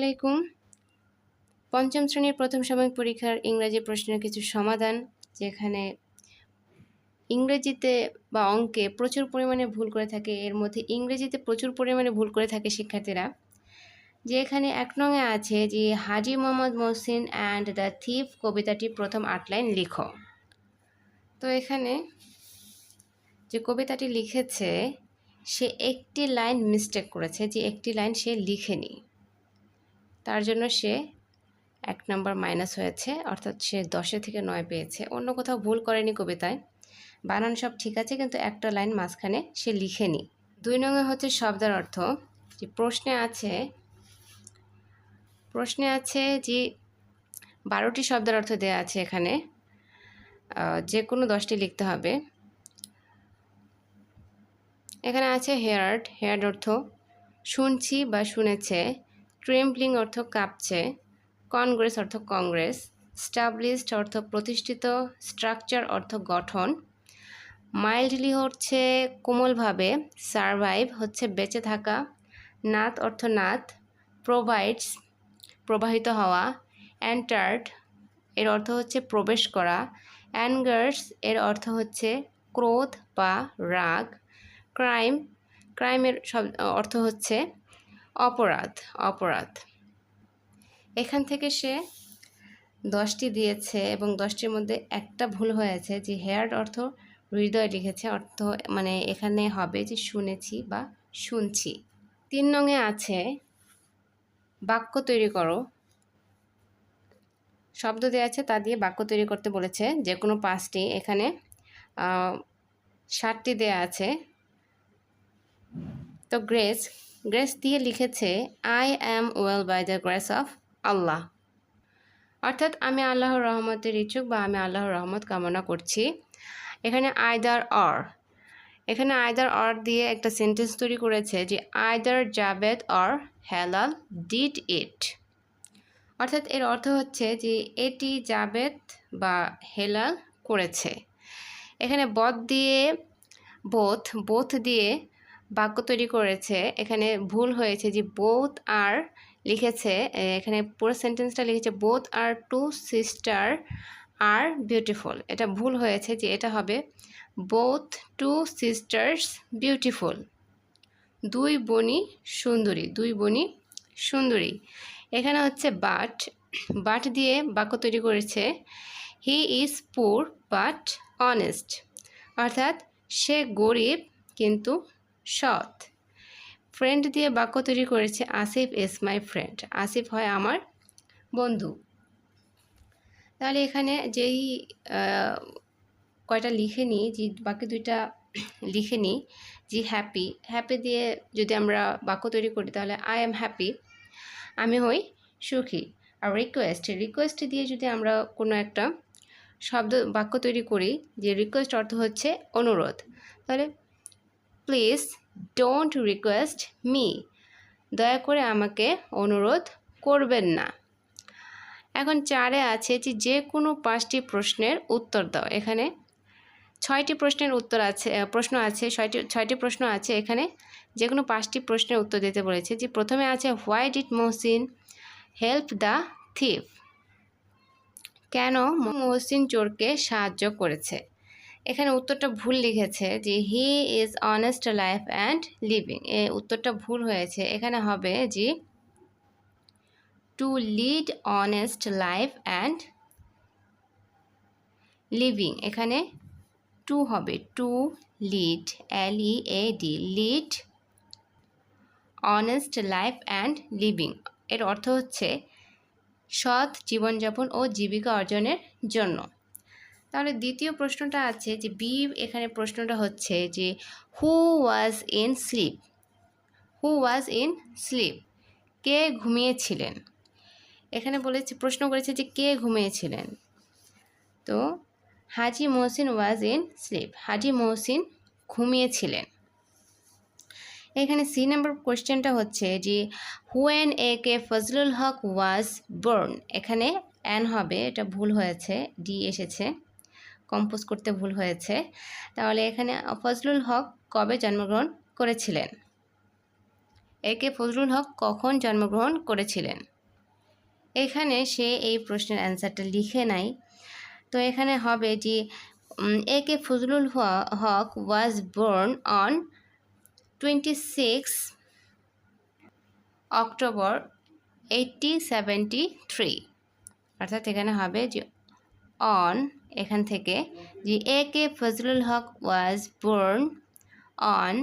আলাইকুম। পঞ্চম শ্রেণির প্রথম সাময়িক পরীক্ষার ইংরাজি প্রশ্নের কিছু সমাধান, যেখানে ইংরেজিতে বা অঙ্কে প্রচুর পরিমাণে ভুল করে থাকে, এর মধ্যে ইংরেজিতে প্রচুর পরিমাণে ভুল করে থাকে শিক্ষার্থীরা। যে এখানে এক নঙে আছে যে, Haji Mohammad Mohsin and the thief কবিতাটি প্রথম আট লাইন লিখো। তো এখানে যে কবিতাটি লিখেছে, সে একটি লাইন মিস্টেক করেছে, যে একটি লাইন সে লিখেনি। তার জন্য সে এক নম্বর মাইনাস হয়েছে, অর্থাৎ সে দশে থেকে নয় পেয়েছে। অন্য কোথাও ভুল করেনি কবিতায়। বানান সব ঠিক আছে, কিন্তু একটা লাইন মাঝখানে সে লিখেনি। দুই নম্বর হচ্ছে শব্দের অর্থ। যে প্রশ্নে আছে প্রশ্নে আছে যে বারোটি শব্দের অর্থ দেওয়া আছে এখানে। যে কোনো দশটি লিখতে হবে। এখানে আছে হেয়ার্ড। হেয়ার্ড অর্থ শুনছি বা শুনেছে। ট্রেম্পলিং অর্থ কাঁপছে, কংগ্রেস অর্থ কংগ্রেস, স্টাবলিশড অর্থ প্রতিষ্ঠিত, স্ট্রাকচার অর্থ গঠন, মাইল্ডলি হচ্ছে কোমলভাবে, সারভাইভ হচ্ছে বেঁচে থাকা নাথ অর্থ নাথ প্রোভাইডস, প্রবাহিত হওয়া অ্যান্টার্ড এর অর্থ হচ্ছে প্রবেশ করা অ্যানগার্স এর অর্থ হচ্ছে ক্রোধ বা রাগ, ক্রাইম, ক্রাইমের সব অর্থ হচ্ছে অপরাধ অপরাধ। এখান থেকে সে দশটি দিয়েছে এবং দশটির মধ্যে একটা ভুল হয়েছে যে হেয়ার অর্থ হৃদয় লিখেছে, অর্থ মানে এখানে হবে যে শুনেছি বা শুনছি। তিন নঙে আছে, বাক্য তৈরি করো। শব্দ দেওয়া আছে, তা দিয়ে বাক্য তৈরি করতে বলেছে। যে কোনো পাঁচটি, এখানে ষাটটি দেয়া আছে। তো গ্রেস গ্রেস দিয়ে লিখেছে I am well by the grace of Allah অর্থাৎ আমি আল্লাহর রহমতের ইচ্ছুক বা আমি আল্লাহর রহমত কামনা করছি। এখানে আয়দার অর এখানে আয়দার অর দিয়ে একটা সেন্টেন্স তৈরি করেছে যে either Javed or Helal did it অর্থাৎ এর অর্থ হচ্ছে যে, এটি জাবেদ বা হেলাল করেছে। এখানে বধ দিয়ে বোথ বোথ দিয়ে বাক্য তৈরি করেছে, এখানে ভুল হয়েছে যে বোথ আর লিখেছে এখানে পুরো সেন্টেন্সটা লিখেছে both are two sister are beautiful এটা ভুল হয়েছে যে এটা হবে বোথ টু সিস্টার্স বিউটিফুল দুই বনি সুন্দরী, দুই বনি সুন্দরী। এখানে হচ্ছে বাট বাট দিয়ে বাক্য তৈরি করেছে he is poor but honest অর্থাৎ সে গরিব কিন্তু সৎ। ফ্রেন্ড দিয়ে বাক্য তৈরি করেছে Asif is my friend. Asif হয় আমার বন্ধু। তাহলে এখানে যেই কয়টা লিখে নিই, যে বাকি দুইটা লিখে নিই, যে হ্যাপি। হ্যাপি দিয়ে যদি আমরা বাক্য তৈরি করি, তাহলে আই এম হ্যাপি, আমি হই সুখী। আর রিকোয়েস্ট রিকোয়েস্ট দিয়ে যদি আমরা কোনো একটা শব্দ, বাক্য তৈরি করি, যে রিকোয়েস্ট অর্থ হচ্ছে অনুরোধ, তাহলে প্লিজ ডোন্ট রিকোয়েস্ট মি। দয়া করে আমাকে অনুরোধ করবেন না। এখন চারে আছে যে যে কোনো পাঁচটি প্রশ্নের উত্তর দাও। এখানে ছয়টি প্রশ্নের উত্তর আছে প্রশ্ন আছে, ছয়টি ছয়টি প্রশ্ন আছে এখানে। যে কোনো পাঁচটি প্রশ্নের উত্তর দিতে বলেছে। যে প্রথমে আছে, why did Mohsin help the thief? কেন মহসিন চোরকে সাহায্য করেছে? এখানে উত্তরটা ভুল লিখেছে যে he is honest life and living. এ উত্তরটা ভুল হয়েছে। এখানে হবে যে to lead honest life and living. এখানে টু হবে, to lead L E A D lead honest life and living. এর অর্থ হচ্ছে সৎ জীবনযাপন ও জীবিকা অর্জনের জন্য। তাহলে দ্বিতীয় প্রশ্নটা আছে যে বি এখানে প্রশ্নটা হচ্ছে যে who was in sleep who was in sleep কে ঘুমিয়েছিলেন? এখানে বলেছে, প্রশ্ন করেছে যে কে ঘুমিয়েছিলেন? তো Haji Mohsin was in sleep Haji Mohsin ঘুমিয়েছিলেন। এখানে সি নাম্বার কোয়েশ্চেনটা হচ্ছে যে when A K Fazlul Huq was born এখানে অ্যান হবে, এটা ভুল হয়েছে ডি এসেছে। কম্পোজ করতে ভুল হয়েছে। তাহলে এখানে ফজলুল হক কবে জন্মগ্রহণ করেছিলেন? এ কে ফজলুল হক কখন জন্মগ্রহণ করেছিলেন? এখানে সে এই প্রশ্নের অ্যান্সারটা লিখে নাই। তো এখানে হবে যে A K Fazlul Huq was born on twenty six October eighty seventy three অর্থাৎ এখানে হবে যে অন এখান থেকে যে A K Fazlul Huq was born on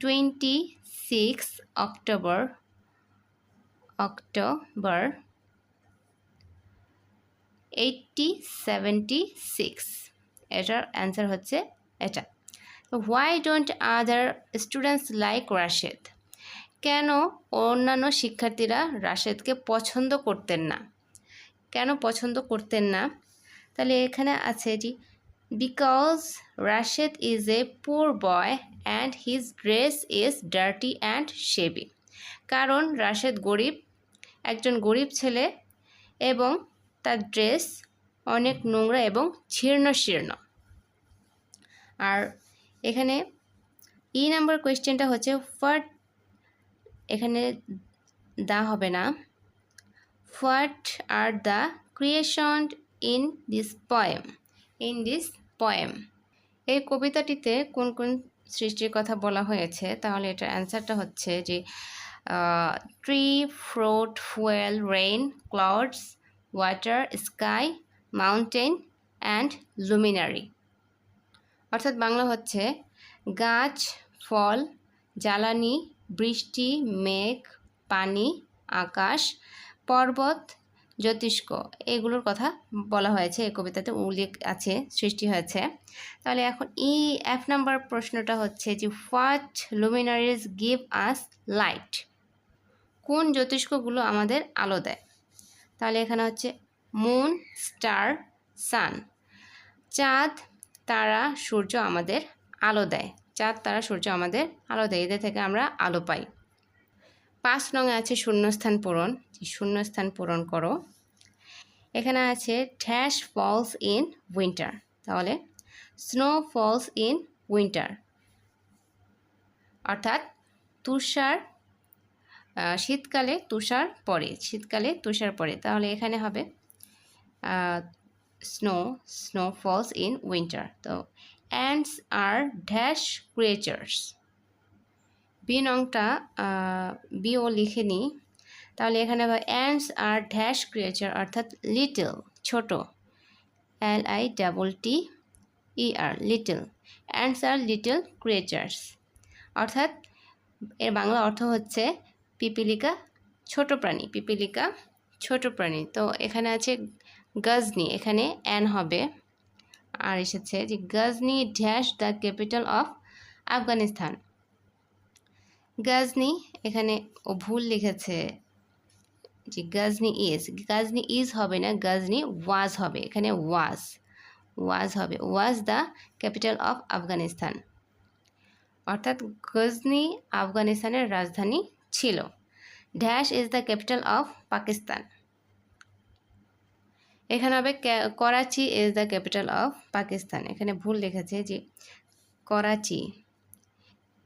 twenty six October October eighty seventy six এটার অ্যান্সার হচ্ছে এটা। Why don't other students like Rashed কেন অন্যান্য শিক্ষার্থীরা রাশেদকে পছন্দ করতেন না? কেন পছন্দ করতেন না? তাহলে এখানে আছে যে because Rashed is a poor boy and his dress is dirty and shabby কারণ রাশেদ গরিব, একজন গরিব ছেলে এবং তার ড্রেস অনেক নোংরা এবং ছির্ণ শীর্ণ আর এখানে ই নাম্বার কোয়েশ্চেনটা হচ্ছে হোয়াট এখানে দা হবে না। What are the creation in this poem in this poem এই কবিতাটিতে কোন কোন সৃষ্টির কথা বলা হয়েছে? তাহলে এটার অ্যান্সারটা হচ্ছে যে tree fruit fuel rain clouds water sky mountain and luminary অর্থাৎ বাংলা হচ্ছে গাছ, ফল, জ্বালানি, বৃষ্টি, মেঘ, পানি, আকাশ পর্বত, জ্যোতিষ্ক, এগুলোর কথা বলা হয়েছে। এই কবিতাতে উল্লেখ আছে, সৃষ্টি হয়েছে। তাহলে এখন ই এফ নাম্বার প্রশ্নটা হচ্ছে যে what luminaries give us light কোন জ্যোতিষ্কগুলো আমাদের আলো দেয়? তাহলে এখানে হচ্ছে মুন স্টার সান চাঁদ, তারা, সূর্য আমাদের আলো দেয়। চাঁদ, তারা, সূর্য আমাদের আলো দেয়। এদের থেকে আমরা আলো পাই। পাঁচ রঙে আছে শূন্যস্থান পূরণ। শূন্যস্থান পূরণ করো। এখানে আছে ড্যাশ ফলস ইন উইন্টার। তাহলে স্নো ফলস ইন উইন্টার। অর্থাৎ তুষার শীতকালে তুষার পড়ে শীতকালে তুষার পড়ে তাহলে এখানে হবে snow snow falls in winter. তো ants are dash creatures. B নংটা বিও লিখে নিই। তাহলে এখানে আবার অ্যান্ডস আর ড্যাশ ক্রিয়েচার, অর্থাৎ লিটল, ছোট। L I double T E R, little. Ants are little creatures. অর্থাৎ এর বাংলা অর্থ হচ্ছে পিপিলিকা, ছোট প্রাণী, পিপিলিকা, ছোট প্রাণী। তো এখানে আছে গজনি, এখানে অ্যান হবে। আর এসেছে যে Ghazni dash the capital of Afghanistan. Ghazni এখানে ও ভুল লিখেছে। যে গজনি ইজ গজনি ইজ হবে না গজনি ওয়াজ হবে। এখানে ওয়াজ ওয়াজ হবে। Was the capital of Afghanistan অর্থাৎ গজনি আফগানিস্তানের রাজধানী ছিল। Dash is the capital of Pakistan এখানে হবে Karachi is the capital of Pakistan এখানে ভুল লিখেছে যে Karachi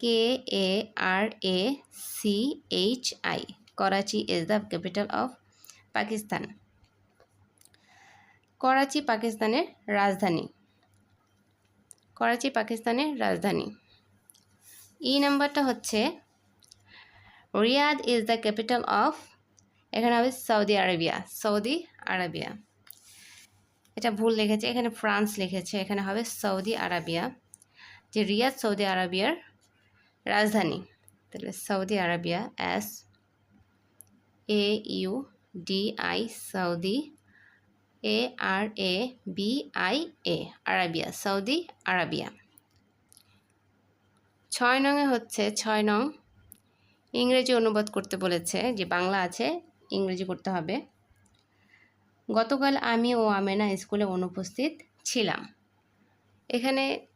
K A R A C H I Karachi is the capital of Pakistan Karachi পাকিস্তানের রাজধানী। করাচি পাকিস্তানের রাজধানী। ই নাম্বারটা হচ্ছে Riyadh is the capital of এখানে হবে সৌদি আরবিয়া সৌদি আরবিয়া এটা ভুল লিখেছে, এখানে ফ্রান্স লিখেছে, এখানে হবে সৌদি আরবিয়া যে রিয়াদ সৌদি আরবিয়ার রাজধানী। তাহলে Saudi Arabia, S, A, U, D, I, Saudi, A, R, A, B, I, A, Arabia, Saudi Arabia. ছয় নংয়ে হচ্ছে, ছয় নং ইংরেজি অনুবাদ করতে বলেছে যে বাংলা আছে, ইংরেজি করতে হবে। গতকাল আমি ও আমেনা স্কুলে অনুপস্থিত ছিলাম। এখানে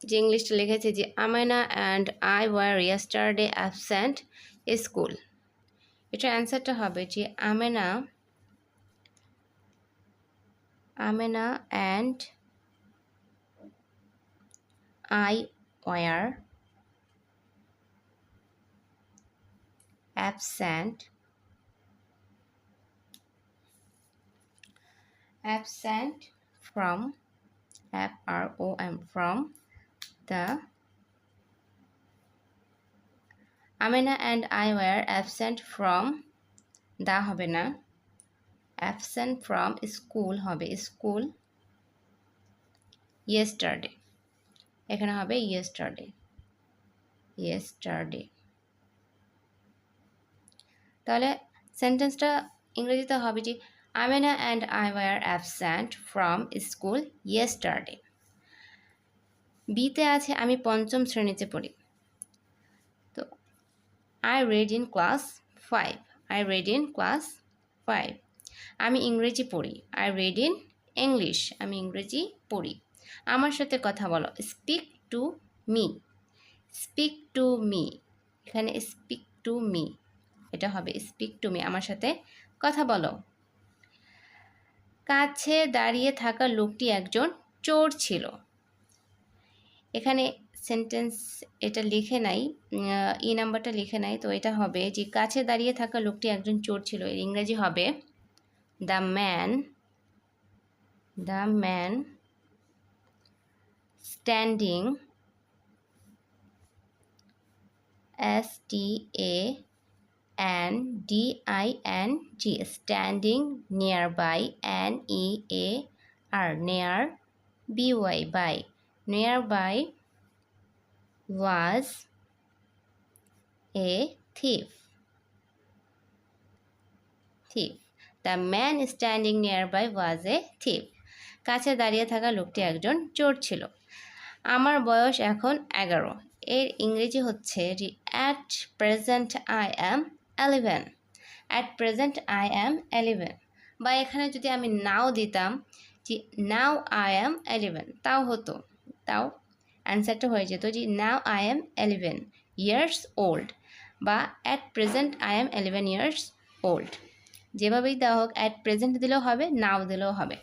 যে ইংলিশটা লিখেছে যে Amena and I were yesterday absent school এটার অ্যান্সারটা হবে যে Amena Amena and I were absent absent from F R O M, from the Amina and I were absent from the হবে না। অ্যাবসেন্ট ফ্রম স্কুল হবে। School yesterday এখানে হবে yesterday yesterday তাহলে সেন্টেন্সটা ইংরেজিতে হবে যে Amina and I were absent from school yesterday বিতে আছে, আমি পঞ্চম শ্রেণীতে পড়ি। তো I read in class five I read in class five আমি ইংরেজি পড়ি আই রেড ইন ইংলিশ আমি ইংরেজি পড়ি। আমার সাথে কথা বলো speak to me speak to me এখানে স্পিক টু মি এটা হবে স্পিক টু মি আমার সাথে কথা বলো। কাছে দাঁড়িয়ে থাকা লোকটি একজন চোর ছিল। এখানে সেন্টেন্স এটা লিখে নাই ই নাম্বারটা লিখে নাই, তো এটা হবে যে কাছে দাঁড়িয়ে থাকা লোকটি একজন চোর ছিল, এর ইংরেজি হবে the man the man standing S T A N D I N G, standing nearby N E A R, near B Y by nearby was a thief. Thief. The man standing nearby was a thief. কাছে দাঁড়িয়ে থাকা লোকটি একজন চোর ছিল। আমার বয়স এখন এগারো। এর ইংরেজি হচ্ছে at present I am eleven at present I am eleven বা এখানে যদি আমি নাও দিতাম যে নাও আই অ্যাম এলেভেন তাও হতো। তাও অ্যান্সারটা হয়ে যেত যে now I am eleven years old বা at present I am eleven years old যেভাবেই দেওয়া হোক অ্যাট প্রেজেন্ট দিলেও হবে নাও দিলেও হবে।